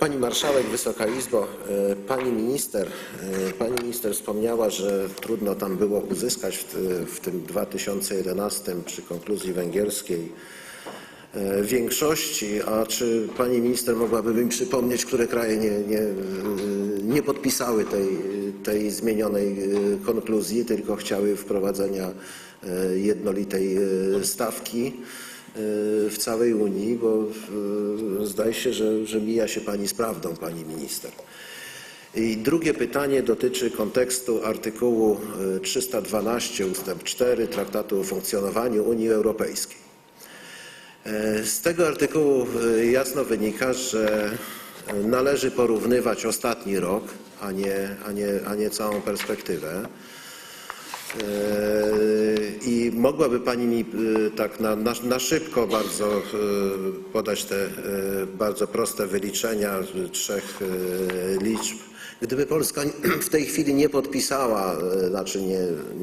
Pani Marszałek, Wysoka Izbo, e, Pani Minister, e, Pani Minister wspomniała, że trudno tam było uzyskać w, w tym 2011 przy konkluzji węgierskiej e, większości, a czy Pani Minister mogłaby mi przypomnieć, które kraje nie, nie, nie podpisały tej, tej zmienionej konkluzji, tylko chciały wprowadzenia jednolitej stawki w całej Unii, bo e, zdaje się, że, że mija się Pani z prawdą, Pani Minister. I drugie pytanie dotyczy kontekstu artykułu e, 312 ustęp 4 Traktatu o funkcjonowaniu Unii Europejskiej. E, Z tego artykułu e, jasno wynika, że należy porównywać ostatni rok, a nie, a nie, a nie całą perspektywę. E, I mogłaby Pani mi e, tak na, na, na szybko bardzo e, podać te bardzo proste wyliczenia trzech liczb. Gdyby Polska w tej chwili nie podpisała, znaczy nie,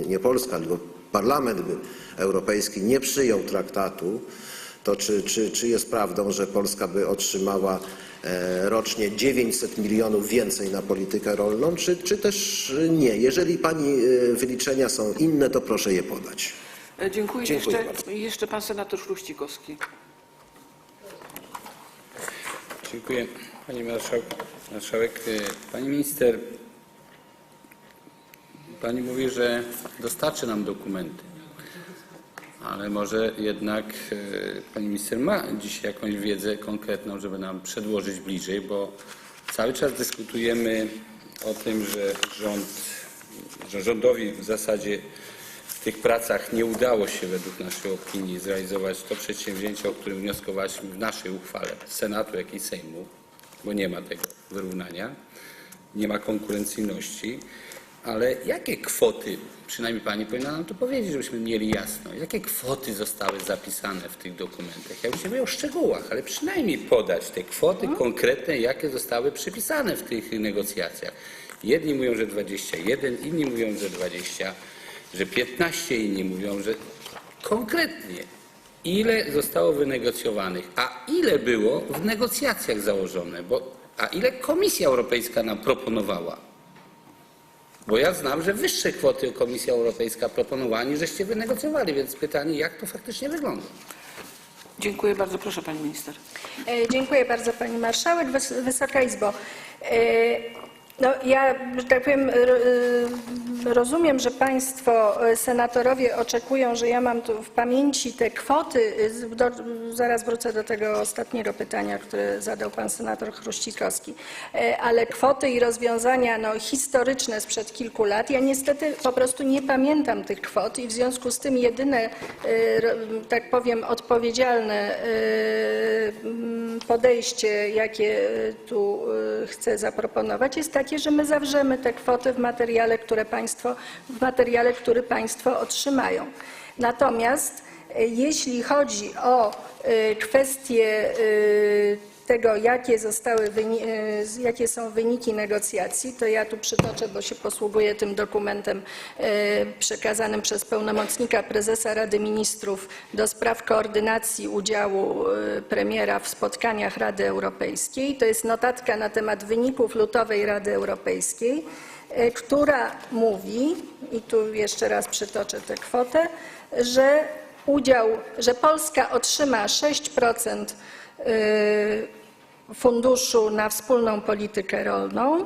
nie Polska, tylko Parlament Europejski nie przyjął traktatu, to czy, czy, czy jest prawdą, że Polska by otrzymała e, rocznie 900 milionów więcej na politykę rolną, czy, czy też nie? Jeżeli Pani e, wyliczenia są inne, to proszę je podać. E, Dziękuję. Dziękuję jeszcze, bardzo. jeszcze pan senator Chruścikowski. Dziękuję Pani Marszałek. Marszałek. Pani Minister, Pani mówi, że dostarczy nam dokumenty, ale może jednak e, Pani Minister ma dziś jakąś wiedzę konkretną, żeby nam przedłożyć bliżej, bo cały czas dyskutujemy o tym, że rząd, że rządowi w zasadzie w tych pracach nie udało się według naszej opinii zrealizować to przedsięwzięcie, o którym wnioskowaliśmy w naszej uchwale Senatu, jak i Sejmu, bo nie ma tego wyrównania, nie ma konkurencyjności. Ale jakie kwoty, przynajmniej Pani powinna nam to powiedzieć, żebyśmy mieli jasno, jakie kwoty zostały zapisane w tych dokumentach? Ja już nie mówię o szczegółach, ale przynajmniej podać te kwoty konkretne, jakie zostały przypisane w tych negocjacjach. Jedni mówią, że 21, inni mówią, że 20, że 15, inni mówią, że konkretnie ile zostało wynegocjowanych, a ile było w negocjacjach założone, bo, a ile Komisja Europejska nam proponowała. Bo ja znam, że wyższe kwoty Komisja Europejska proponowała, niż żeście wynegocjowali, więc pytanie, jak to faktycznie wygląda? Dziękuję bardzo. Proszę pani minister. E, Dziękuję bardzo Pani Marszałek. Wys- Wysoka Izbo. No, ja, że tak powiem, e, rozumiem, że Państwo e, senatorowie oczekują, że ja mam tu w pamięci te kwoty. Do, zaraz wrócę do tego ostatniego pytania, które zadał Pan senator Chruścikowski. E, Ale kwoty i rozwiązania no, historyczne sprzed kilku lat, ja niestety po prostu nie pamiętam tych kwot i w związku z tym jedyne, tak powiem, odpowiedzialne podejście, jakie tu chcę zaproponować, jest takie, że my zawrzemy te kwoty w materiale, które państwo, w materiale, który Państwo otrzymają. Natomiast e, jeśli chodzi o e, kwestie e, tego, jakie, zostały, z- jakie są wyniki negocjacji, to ja tu przytoczę, bo się posługuję tym dokumentem e, przekazanym przez pełnomocnika prezesa Rady Ministrów do spraw koordynacji udziału e, premiera w spotkaniach Rady Europejskiej. To jest notatka na temat wyników lutowej Rady Europejskiej, która mówi, i tu jeszcze raz przytoczę tę kwotę, że udział, że Polska otrzyma 6% y, funduszu na wspólną politykę rolną.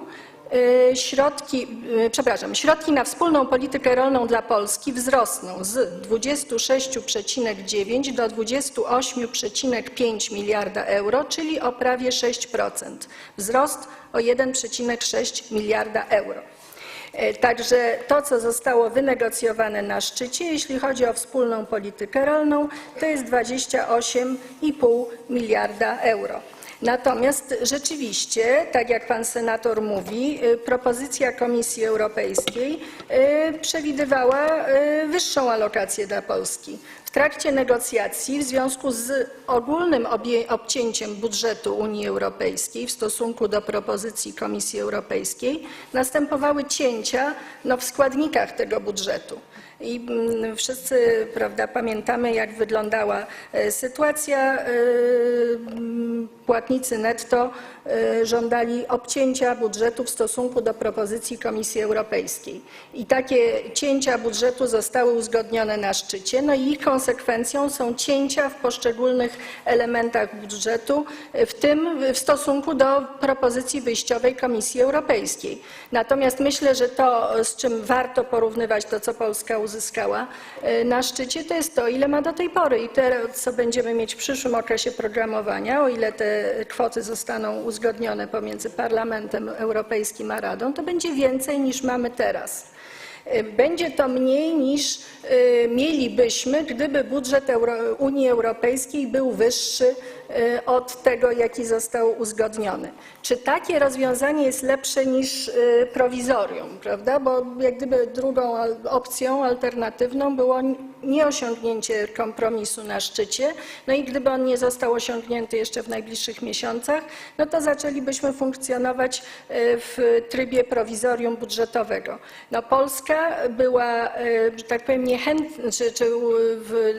y, Środki, y, przepraszam, środki na wspólną politykę rolną dla Polski wzrosną z 26,9 do 28,5 miliarda euro, czyli o prawie 6%. Wzrost o 1,6 miliarda euro. E, Także to, co zostało wynegocjowane na szczycie, jeśli chodzi o wspólną politykę rolną, to jest 28,5 miliarda euro. Natomiast rzeczywiście, tak jak pan senator mówi, y, propozycja Komisji Europejskiej y, przewidywała wyższą alokację dla Polski. W trakcie negocjacji w związku z ogólnym obcięciem budżetu Unii Europejskiej w stosunku do propozycji Komisji Europejskiej następowały cięcia no, w składnikach tego budżetu. I mm, wszyscy prawda, pamiętamy, jak wyglądała e, sytuacja. e, mm, Płatnicy netto e, żądali obcięcia budżetu w stosunku do propozycji Komisji Europejskiej. I takie cięcia budżetu zostały uzgodnione na szczycie, no i ich konsekwencją są cięcia w poszczególnych elementach budżetu, w tym w stosunku do propozycji wyjściowej Komisji Europejskiej. Natomiast myślę, że to, z czym warto porównywać to, co Polska uzyskała e, na szczycie, to jest to, ile ma do tej pory i to, co będziemy mieć w przyszłym okresie programowania, o ile te kwoty zostaną uzgodnione pomiędzy Parlamentem Europejskim a Radą, to będzie więcej niż mamy teraz. E, Będzie to mniej niż e, mielibyśmy, gdyby budżet Unii Europejskiej był wyższy od tego, jaki został uzgodniony. Czy takie rozwiązanie jest lepsze niż e, prowizorium, prawda? Bo jak gdyby drugą opcją alternatywną było nieosiągnięcie kompromisu na szczycie, no i gdyby on nie został osiągnięty jeszcze w najbliższych miesiącach, no to zaczęlibyśmy funkcjonować e, w trybie prowizorium budżetowego. No Polska była, że tak powiem, niechętna, czy, czy w,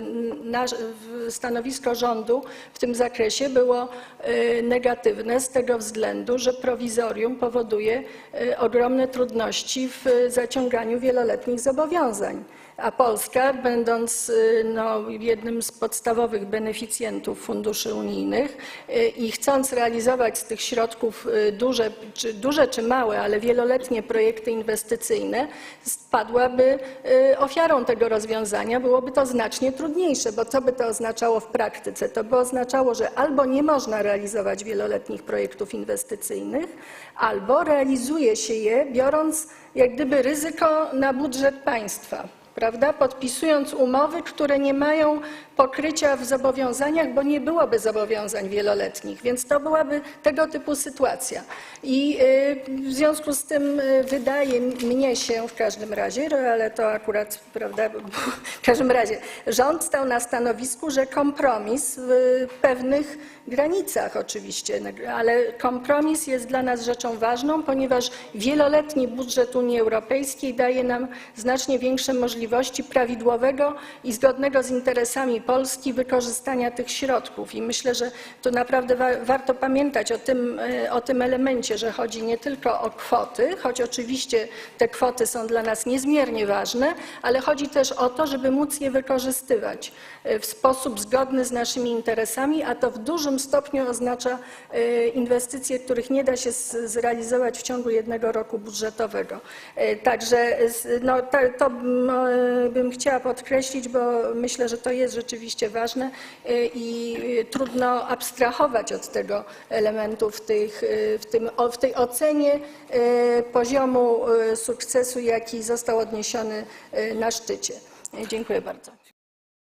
nasz, w stanowisko rządu w tym zakresie było e, negatywne z tego względu, że prowizorium powoduje e, ogromne trudności w zaciąganiu wieloletnich zobowiązań. A Polska, będąc y, no, jednym z podstawowych beneficjentów funduszy unijnych y, i chcąc realizować z tych środków y, duże czy, duże czy małe, ale wieloletnie projekty inwestycyjne, spadłaby ofiarą tego rozwiązania. Byłoby to znacznie trudniejsze, bo co by to oznaczało w praktyce? To by oznaczało, że albo nie można realizować wieloletnich projektów inwestycyjnych, albo realizuje się je biorąc jak gdyby ryzyko na budżet państwa prawda? Podpisując umowy, które nie mają pokrycia w zobowiązaniach, bo nie byłoby zobowiązań wieloletnich, więc to byłaby tego typu sytuacja. I y, w związku z tym y, wydaje mnie się w każdym razie, no, ale to akurat, prawda, w każdym razie rząd stał na stanowisku, że kompromis w pewnych granicach oczywiście, ale kompromis jest dla nas rzeczą ważną, ponieważ wieloletni budżet Unii Europejskiej daje nam znacznie większe możliwości prawidłowego i zgodnego z interesami Polski wykorzystania tych środków. I myślę, że tu naprawdę wa warto pamiętać o tym, e, o tym elemencie, że chodzi nie tylko o kwoty, choć oczywiście te kwoty są dla nas niezmiernie ważne, ale chodzi też o to, żeby móc je wykorzystywać e, w sposób zgodny z naszymi interesami, a to w dużym stopniu oznacza e, inwestycje, których nie da się zrealizować w ciągu jednego roku budżetowego. Także no, to, to bym chciała podkreślić, bo myślę, że to jest rzeczywiście ważne e, i trudno abstrahować od tego elementu w, tych, e, w, tym, w tej ocenie e, poziomu sukcesu, jaki został odniesiony na szczycie. Dziękuję bardzo.